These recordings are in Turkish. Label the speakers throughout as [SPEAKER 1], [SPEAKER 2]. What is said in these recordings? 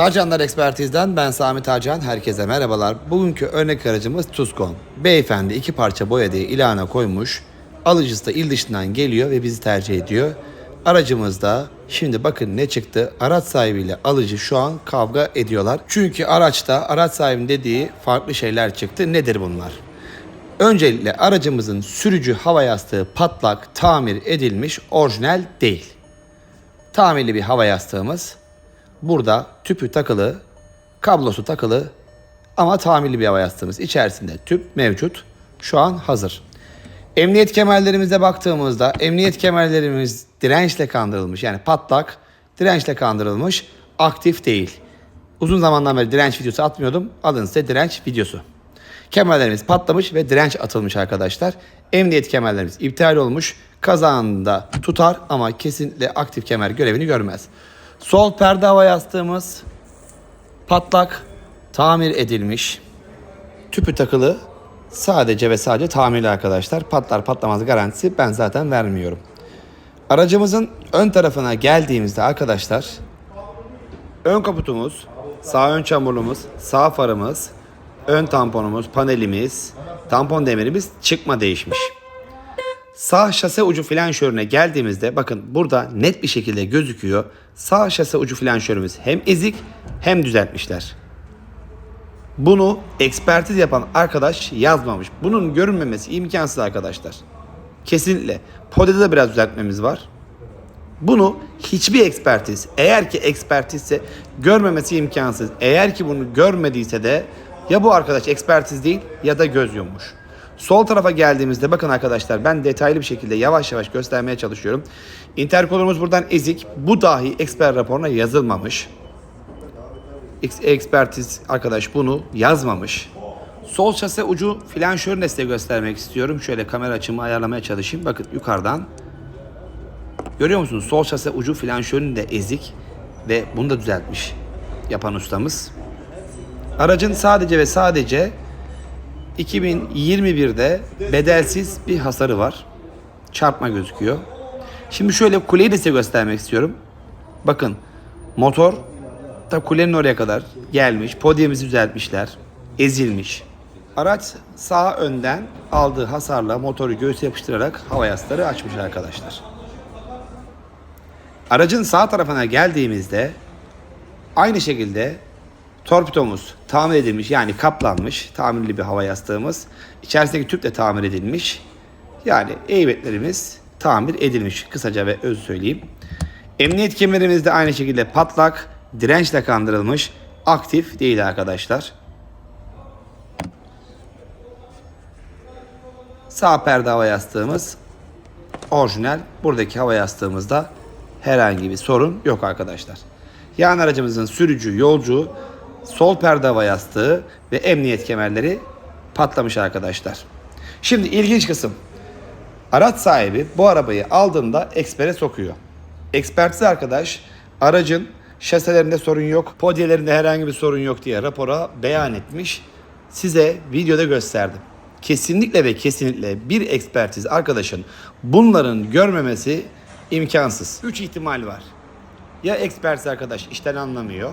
[SPEAKER 1] Tarcanlar Ekspertiz'den ben Sami Tarcan. Herkese merhabalar. Bugünkü örnek aracımız Tucson. Beyefendi iki parça boya diye ilana koymuş. Alıcısı da il dışından geliyor ve bizi tercih ediyor. Aracımızda şimdi bakın ne çıktı. Araç sahibiyle alıcı şu an kavga ediyorlar. Çünkü araçta araç sahibinin dediği farklı şeyler çıktı. Nedir bunlar? Öncelikle aracımızın sürücü hava yastığı patlak tamir edilmiş orijinal değil. Tamirli bir hava yastığımız. Burada tüpü takılı, kablosu takılı ama tamirli bir hava yastığımız. İçerisinde tüp mevcut. Şu an hazır. Emniyet kemerlerimize baktığımızda emniyet kemerlerimiz dirençle kandırılmış. Yani patlak dirençle kandırılmış. Aktif değil. Uzun zamandan beri direnç videosu atmıyordum. Alın size direnç videosu. Kemerlerimiz patlamış ve direnç atılmış arkadaşlar. Emniyet kemerlerimiz iptal olmuş. Kazanında tutar ama kesinlikle aktif kemer görevini görmez. Sol perde hava yastığımız patlak tamir edilmiş. Tüpü takılı sadece ve sadece tamirli arkadaşlar. Patlar patlamaz garantisi ben zaten vermiyorum. Aracımızın ön tarafına geldiğimizde arkadaşlar ön kaputumuz, sağ ön çamurluğumuz, sağ farımız, ön tamponumuz, panelimiz, tampon demirimiz çıkma değişmiş. Sağ şase ucu flanşörüne geldiğimizde bakın burada net bir şekilde gözüküyor. Sağ şase ucu flanşörümüz hem ezik hem düzeltmişler. Bunu ekspertiz yapan arkadaş yazmamış. Bunun görünmemesi imkansız arkadaşlar. Kesinlikle. Podede de biraz düzeltmemiz var. Bunu hiçbir ekspertiz, eğer ki ekspertizse görmemesi imkansız. Eğer ki bunu görmediyse de ya bu arkadaş ekspertiz değil ya da göz yummuş. Sol tarafa geldiğimizde bakın arkadaşlar ben detaylı bir şekilde yavaş yavaş göstermeye çalışıyorum. Interkolumuz buradan ezik. Bu dahi eksper raporuna yazılmamış. Eks- Ekspertiz arkadaş bunu yazmamış. Sol şase ucu flanşörünü de size göstermek istiyorum. Şöyle kamera açımı ayarlamaya çalışayım. Bakın yukarıdan Görüyor musunuz? Sol şase ucu flanşörünü de ezik ve bunu da düzeltmiş yapan ustamız. Aracın sadece ve sadece 2021'de bedelsiz bir hasarı var. Çarpma gözüküyor. Şimdi şöyle kuleyi de size göstermek istiyorum. Bakın motor da kulenin oraya kadar gelmiş. Podyemizi düzeltmişler. Ezilmiş. Araç sağ önden aldığı hasarla motoru göğüse yapıştırarak hava yasları açmış arkadaşlar. Aracın sağ tarafına geldiğimizde aynı şekilde torpidomuz tamir edilmiş yani kaplanmış tamirli bir hava yastığımız. İçerisindeki tüp de tamir edilmiş. Yani eybetlerimiz tamir edilmiş kısaca ve öz söyleyeyim. Emniyet kemerimiz de aynı şekilde patlak, dirençle kandırılmış, aktif değil arkadaşlar. Sağ perde hava yastığımız orijinal. Buradaki hava yastığımızda herhangi bir sorun yok arkadaşlar. Yan aracımızın sürücü, yolcu, sol perde hava yastığı ve emniyet kemerleri patlamış arkadaşlar. Şimdi ilginç kısım. Araç sahibi bu arabayı aldığında ekspere sokuyor. Ekspertiz arkadaş aracın şaselerinde sorun yok, podyelerinde herhangi bir sorun yok diye rapora beyan etmiş. Size videoda gösterdim. Kesinlikle ve kesinlikle bir ekspertiz arkadaşın bunların görmemesi imkansız. 3 ihtimal var. Ya ekspertiz arkadaş işten anlamıyor.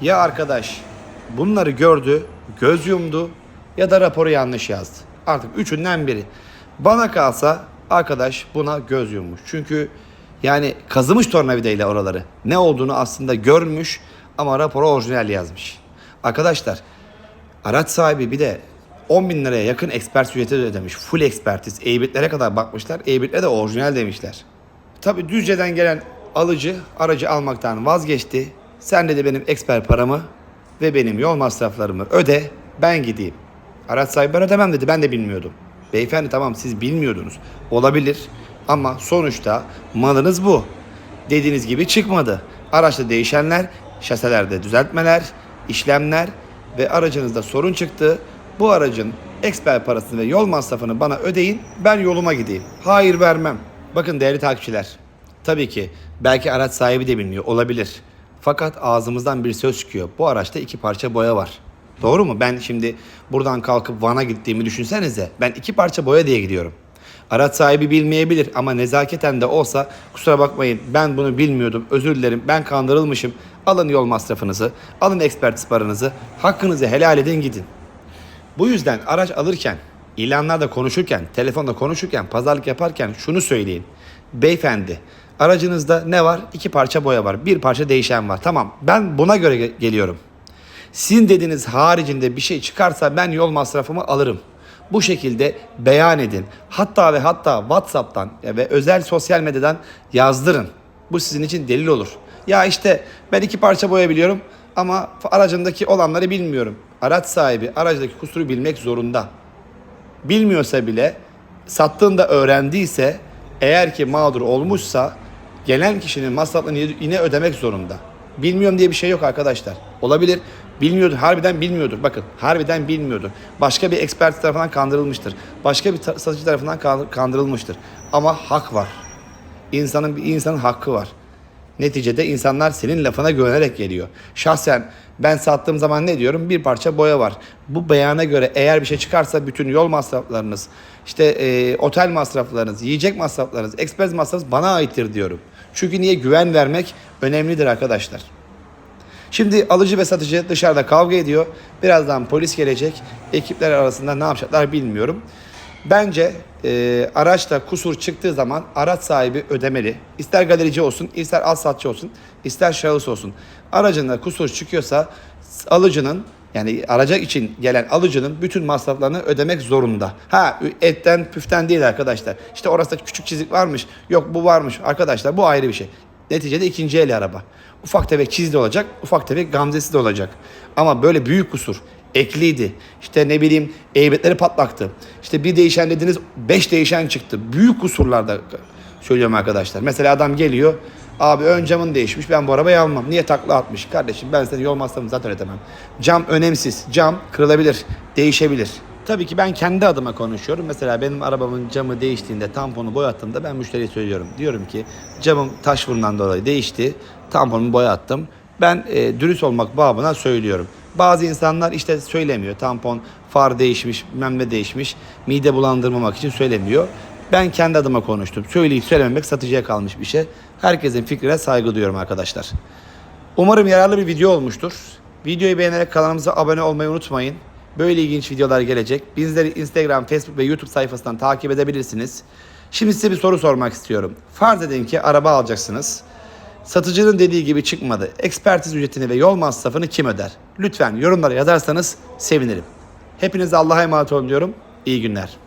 [SPEAKER 1] Ya arkadaş bunları gördü, göz yumdu ya da raporu yanlış yazdı. Artık üçünden biri. Bana kalsa arkadaş buna göz yummuş. Çünkü yani kazımış tornavidayla oraları. Ne olduğunu aslında görmüş ama raporu orijinal yazmış. Arkadaşlar araç sahibi bir de 10 bin liraya yakın ekspert ücreti de ödemiş. Full ekspertiz. Eybitlere kadar bakmışlar. Eybitle de orijinal demişler. Tabi Düzce'den gelen alıcı aracı almaktan vazgeçti. Sen de benim eksper paramı ve benim yol masraflarımı öde ben gideyim. Araç sahibi ben ödemem dedi ben de bilmiyordum. Beyefendi tamam siz bilmiyordunuz. Olabilir ama sonuçta malınız bu. Dediğiniz gibi çıkmadı. Araçta değişenler, şaselerde düzeltmeler, işlemler ve aracınızda sorun çıktı. Bu aracın eksper parasını ve yol masrafını bana ödeyin ben yoluma gideyim. Hayır vermem. Bakın değerli takipçiler. Tabii ki belki araç sahibi de bilmiyor olabilir. Fakat ağzımızdan bir söz çıkıyor. Bu araçta iki parça boya var. Doğru mu? Ben şimdi buradan kalkıp Van'a gittiğimi düşünsenize. Ben iki parça boya diye gidiyorum. Araç sahibi bilmeyebilir ama nezaketen de olsa kusura bakmayın ben bunu bilmiyordum özür dilerim ben kandırılmışım Alın yol masrafınızı, alın ekspertiz paranızı, hakkınızı helal edin gidin. Bu yüzden araç alırken, ilanlarda konuşurken, telefonda konuşurken, pazarlık yaparken şunu söyleyin. Beyefendi, aracınızda ne var? İki parça boya var, bir parça değişen var. Tamam, ben buna göre ge- geliyorum. Sizin dediğiniz haricinde bir şey çıkarsa ben yol masrafımı alırım. Bu şekilde beyan edin. Hatta ve hatta WhatsApp'tan ve özel sosyal medyadan yazdırın. Bu sizin için delil olur. Ya işte ben iki parça boya biliyorum ama aracımdaki olanları bilmiyorum. Araç sahibi aracdaki kusuru bilmek zorunda. Bilmiyorsa bile sattığında öğrendiyse eğer ki mağdur olmuşsa gelen kişinin masraflarını yine ödemek zorunda. Bilmiyorum diye bir şey yok arkadaşlar. Olabilir. Bilmiyordur. Harbiden bilmiyordur. Bakın harbiden bilmiyordur. Başka bir expert tarafından kandırılmıştır. Başka bir satıcı tarafından kandır- kandırılmıştır. Ama hak var. İnsanın bir insanın hakkı var. Neticede insanlar senin lafına güvenerek geliyor. Şahsen ben sattığım zaman ne diyorum? Bir parça boya var. Bu beyana göre eğer bir şey çıkarsa bütün yol masraflarınız, işte e, otel masraflarınız, yiyecek masraflarınız, ekspres masrafınız bana aittir diyorum. Çünkü niye güven vermek önemlidir arkadaşlar. Şimdi alıcı ve satıcı dışarıda kavga ediyor. Birazdan polis gelecek. Ekipler arasında ne yapacaklar bilmiyorum. Bence e, araçta kusur çıktığı zaman araç sahibi ödemeli. İster galerici olsun, ister al satçı olsun, ister şahıs olsun. Aracında kusur çıkıyorsa alıcının yani araca için gelen alıcının bütün masraflarını ödemek zorunda. Ha etten püften değil arkadaşlar. İşte orası da küçük çizik varmış. Yok bu varmış. Arkadaşlar bu ayrı bir şey. Neticede ikinci el araba. Ufak tefek çizdi olacak, ufak tefek gamzesi de olacak. Ama böyle büyük kusur, ekliydi. İşte ne bileyim eybetleri patlaktı. İşte bir değişen dediniz, beş değişen çıktı. Büyük kusurlarda söylüyorum arkadaşlar. Mesela adam geliyor, abi ön camın değişmiş, ben bu arabayı almam. Niye takla atmış? Kardeşim ben senin yol masrafını zaten ödemem. Cam önemsiz. Cam kırılabilir, değişebilir. Tabii ki ben kendi adıma konuşuyorum. Mesela benim arabamın camı değiştiğinde, tamponu boyattığımda ben müşteriye söylüyorum. Diyorum ki camım taş vurundan dolayı değişti. Tamponumu boyattım. Ben e, dürüst olmak babına söylüyorum. Bazı insanlar işte söylemiyor. Tampon, far değişmiş, bilmem ne değişmiş. Mide bulandırmamak için söylemiyor. Ben kendi adıma konuştum. Söyleyip söylememek satıcıya kalmış bir şey. Herkesin fikrine saygı duyuyorum arkadaşlar. Umarım yararlı bir video olmuştur. Videoyu beğenerek kanalımıza abone olmayı unutmayın. Böyle ilginç videolar gelecek. Bizleri Instagram, Facebook ve YouTube sayfasından takip edebilirsiniz. Şimdi size bir soru sormak istiyorum. Farz edin ki araba alacaksınız. Satıcının dediği gibi çıkmadı. Ekspertiz ücretini ve yol masrafını kim öder? Lütfen yorumlara yazarsanız sevinirim. Hepinize Allah'a emanet olun diyorum. İyi günler.